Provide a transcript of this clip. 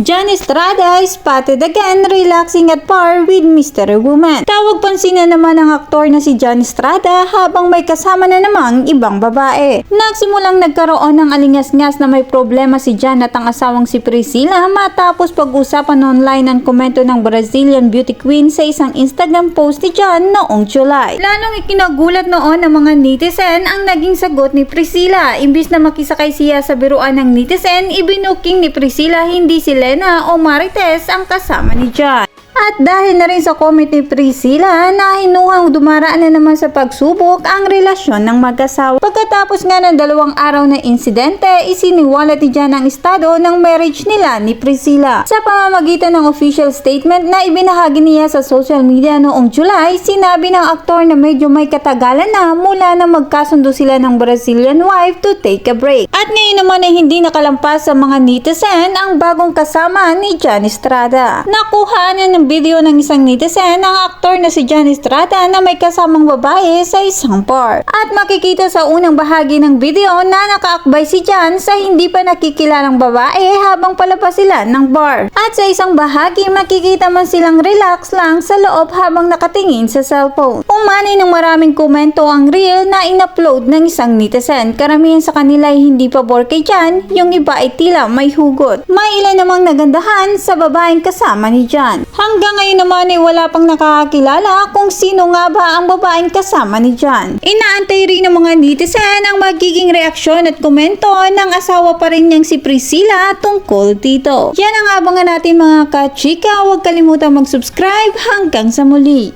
John Estrada spotted again relaxing at par with Mystery Woman. Tawag pansin na naman ng aktor na si John Estrada habang may kasama na namang ibang babae. Nagsimulang nagkaroon ng alingas-ngas na may problema si John at ang asawang si Priscilla matapos pag-usapan online ang komento ng Brazilian beauty queen sa isang Instagram post ni John noong July. Lalong ikinagulat noon ng mga netizen ang naging sagot ni Priscilla. Imbis na makisakay siya sa biruan ng netizen, ibinuking ni Priscilla hindi si Lena o Marites ang kasama ni John. At dahil na rin sa comment ni Priscilla na hinuhang dumaraan na naman sa pagsubok ang relasyon ng mag-asawa. Pagkatapos nga ng dalawang araw na insidente, isiniwalat ni Jan ang estado ng marriage nila ni Priscilla. Sa pamamagitan ng official statement na ibinahagi niya sa social media noong July, sinabi ng aktor na medyo may katagalan na mula na magkasundo sila ng Brazilian wife to take a break. At ngayon naman ay hindi nakalampas sa mga netizen ang bagong kasama ni Jan Estrada. Nakuha na ng video ng isang netizen ang aktor na si Jan Estrada na may kasamang babae sa isang bar. At makikita sa unang bahagi ng video na nakaakbay si Jan sa hindi pa nakikilalang babae habang palabas sila ng bar. At sa isang bahagi makikita man silang relax lang sa loob habang nakatingin sa cellphone. Umani ng maraming komento ang reel na in-upload ng isang netizen. Karamihan sa kanila ay hindi pabor kay Jan, yung iba ay tila may hugot. May ilan namang nagandahan sa babaeng kasama ni Jan. Hanggang ngayon naman ay wala pang nakakakilala kung sino nga ba ang babaeng kasama ni Jan. Inaantay rin ng mga netizen ang magiging reaksyon at komento ng asawa pa rin niyang si Priscilla tungkol dito. Yan ang abangan natin mga kachika. Huwag kalimutang mag-subscribe hanggang sa muli.